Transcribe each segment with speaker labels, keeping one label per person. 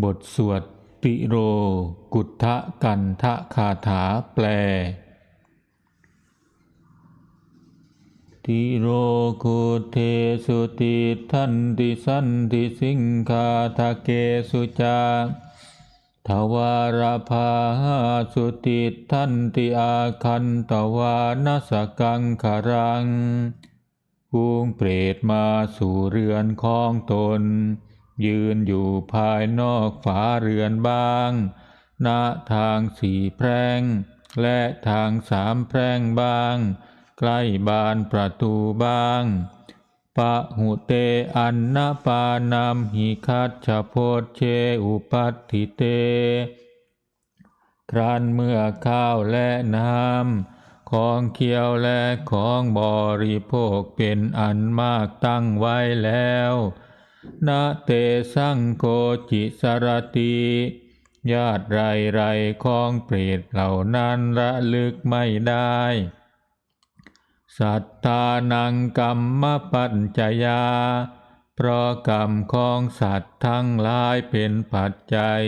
Speaker 1: บทสวดติโร กุทธกันทะคาถาแปล ติโรกุเทสุติทันติสันติสิงคาทาเกสุจาทวารภาสุติทันติอาคันตวานสกังคารังภูงเปรตมาสู่เรือนของตน ยืนอยู่ภายนอกฝาเรือนบ้าง ณทางสี่แพร่ง และทางสามแพร่งบ้าง ใกล้บานประตูบ้างปะหุเตอันนปานามหิคัตชโพเชอุปัตถิเต ครั้นเมื่อข้าวและน้ำของเคี้ยวและของบริโภคเป็นอันมากตั้งไว้แล้ว นาเตสังโกจิสรติญาติไรไรของเปรตเหล่านั้นระลึกไม่ได้ สัตตานังกรรมปัญจยา เพราะกรรมของสัตว์ทั้งหลายเป็นปัจจัย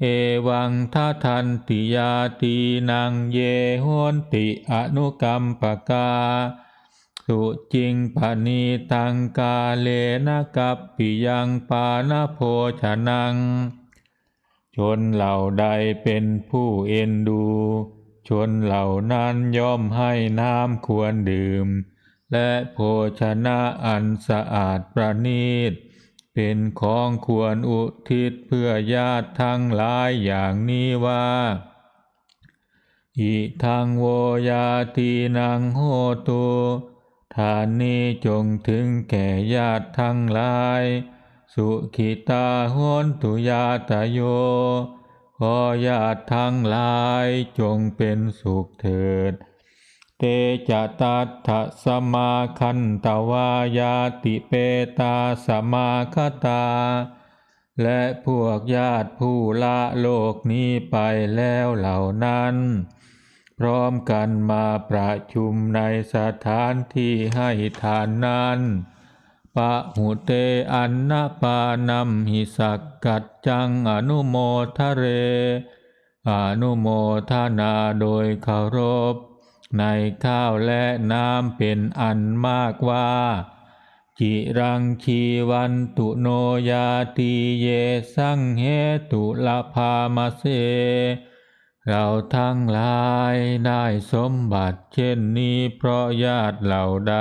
Speaker 1: เอวังทัทันติยาตีนังเยโหนติอนุกรรมปกา สุจิงปณีตังกาเลนะกัปปิยังปานาโพชนัง ชนเหล่าใดเป็นผู้เอ็นดู ชนเหล่านั้นย่อมให้น้ำควรดื่ม และโภชนะอันสะอาดประณีต เป็นของควรอุทิศเพื่อญาติทั้งหลายอย่างนี้ว่าอิทังโวยาตีนังโหตุ ทานนี้จงถึงแก่ญาติทั้งหลาย สุขิตาหนตุญาตโย ขอญาติทั้งหลายจงเป็นสุขเถิด เตจตัตถสมาคันตวายาติเปตาสมาคตา และพวกญาติผู้ละโลกนี้ไปแล้วเหล่านั้น พร้อมกันมาประชุมในสถานที่ให้ทานนั้นปะหุเตอันนาปานัมหิสักกัดจังอนุโมทะเร อนุโมทนาโดยเคารพ ในข้าวและน้ำเป็นอันมากว่าจิรังชีวันตุโนยาตีเยสังเหตุละพามาเส เราทั้งหลายได้สมบัติเช่นนี้เพราะญาติเหล่าใด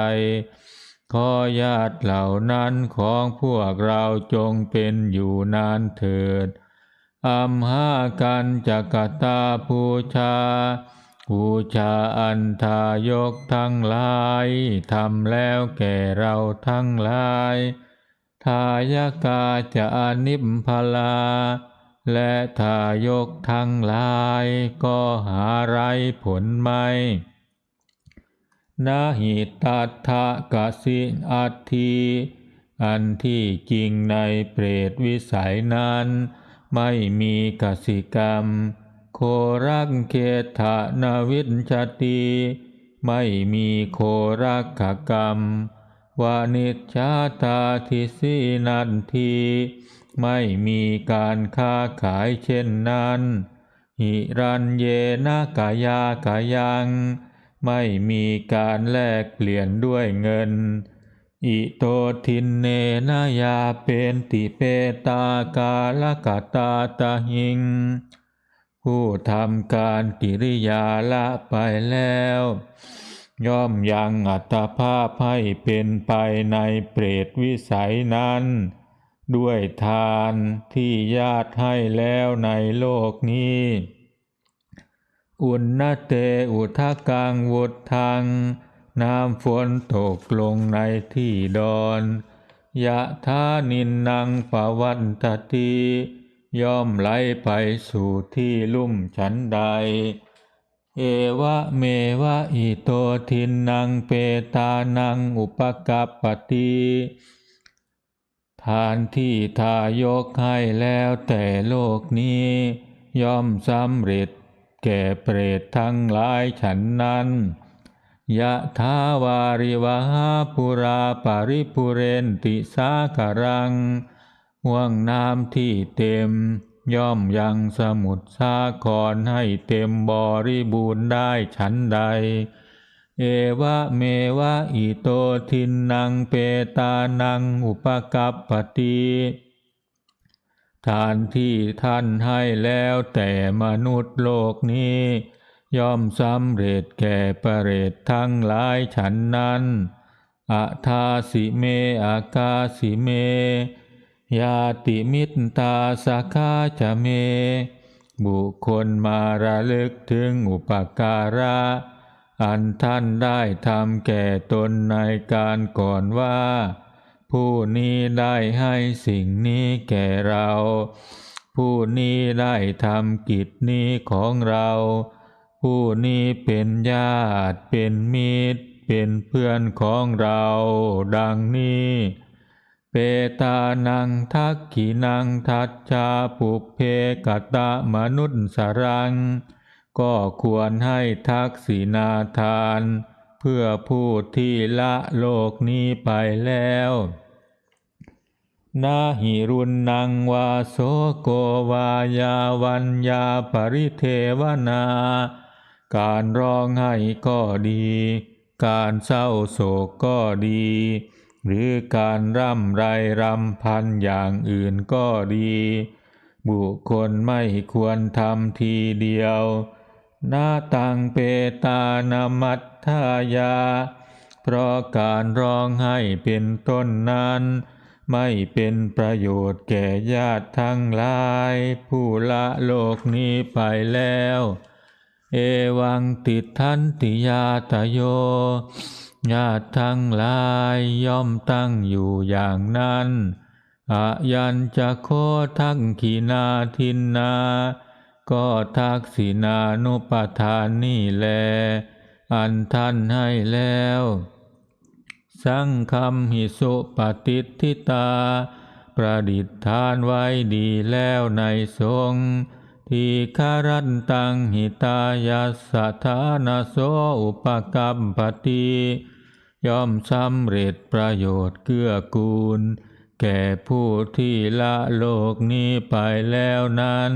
Speaker 1: ขอญาติเหล่านั้นของพวกเราจงเป็นอยู่นานเถิดอัมหากันจักตาภูชาภูชาอันทายกทั้งหลายทำแล้วแก่เราทั้งหลาย ทายกาจะอนิมพลา และทายกทั้งหลายก็หาไรผลไม่นาหิตัทะกสิอัตทีอันที่จริงในเปรตวิสัยนั้น ไม่มีกสิกรรม โครักเกถะนาวิชติ ไม่มีโครักขกรรม วานิชาตาทิสีนันที ไม่มีการค้าขายเช่นนั้นหิรันเยนากายากายัง ไม่มีการแลกเปลี่ยนด้วยเงิน อิโตทินเนนายาเป็นติเปตากาลกตาตาหิง ผู้ทำการกิริยาละไปแล้ว ย่อมยังอัตภาพให้เป็นไปในเปรตวิสัยนั้น ด้วยทานที่ญาติให้แล้วในโลกนี้ อุณนเตอุทากังวุทังน้ำฝนตกลงในที่ดอนยะทานินนังปวันตติย่อมไหลไปสู่ที่ลุ่มฉันใด เอวะเมวะอิโตทินนังเปตานังอุปกัปปติ ทานที่ทายกให้แล้วแต่โลกนี้ ย่อมสำเร็จ แก่เปรตทั้งหลายฉันนั้นยะทาวาริวหาปุราปาริปุเรนติสาคารังห่วงน้ำที่เต็ม ย่อมยังสมุทรสาครให้เต็มบริบูรณ์ได้ฉันใด เอวะเมวะอิโตทินนังเปตานังอุปกัปปติทานที่ท่านให้แล้วแต่มนุษย์โลกนี้ ย่อมสำเร็จแก่ประเรตทั้งหลายฉันนั้นอาทาสิเมอากาสิเม ยาติมิตตาสาคาจะเม บุคคลมาระลึกถึงอุปการะ อันท่านได้ทำแก่ตนในการก่อนว่า ผู้นี้ได้ให้สิ่งนี้แก่เรา ผู้นี้ได้ทำกิจนี้ของเรา ผู้นี้เป็นญาติเป็นมิตร เป็นเพื่อนของเรา ดังนี้ เปตานังทักขินังทัจจาปุเพกตะมนุษย์สรัง ก็ควรให้ทักษินาทาน เพื่อผู้ที่ละโลกนี้ไปแล้วนาหิรุนนังวาโสโกวายาวันยาปริเทวนา การร้องไห้ก็ดี การเศร้าโศกก็ดี หรือการร่ำไรรำพันอย่างอื่นก็ดี บุคคลไม่ควรทำทีเดียว นาตังเปตานามัตทายา เพราะการร้องไห้เป็นต้นนั้น ไม่เป็นประโยชน์แก่ญาติทั้งหลาย ผู้ละโลกนี้ไปแล้ว เอวังติทันติยาตโย ญาติทั้งหลายย่อมตั้งอยู่อย่างนั้นอายันจะโคทักขีนาทินนา ก็ทักษินานุปทานนี่แล อันท่านให้แล้ว สังคำหิสุปฏิทิตา ประดิษฐานไว้ดีแล้วในสงฆ์ทีคารันตังหิตายาสถานาโสอุปกัมปติย่อมสำเร็จประโยชน์เกื้อกูล แก่ผู้ที่ละโลกนี้ไปแล้วนั้น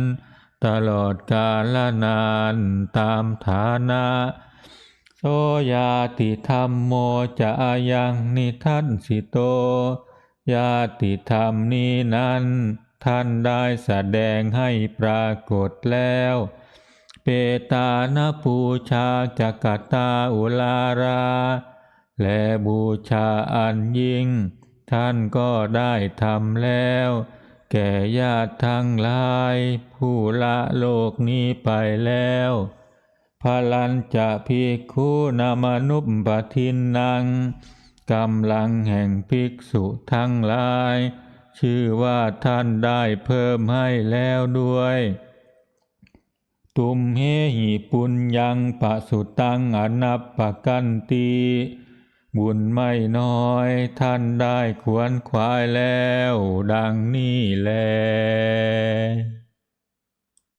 Speaker 1: ตลอดกาลนานตามฐานะโสยาติธรรมโมจะยังนิทันสิโตญาติธรรมนี้นั้น ท่านได้แสดงให้ปรากฏแล้ว เปตานปูชาจักตาอุลารา และบูชาอันยิ่ง ท่านก็ได้ทำแล้ว แก่ญาติทั้งหลาย ผู้ละโลกนี้ไปแล้วพลันจะพิกขุนามนุปปทินนังกำลังแห่งภิกษุทั้งหลาย ชื่อว่าท่านได้เพิ่มให้แล้วด้วย ตุมเฮหิปุญญังปะสุตังอนัปปกันตี บุญไม่น้อยท่านได้ควรควายแล้ว ดังนี้แล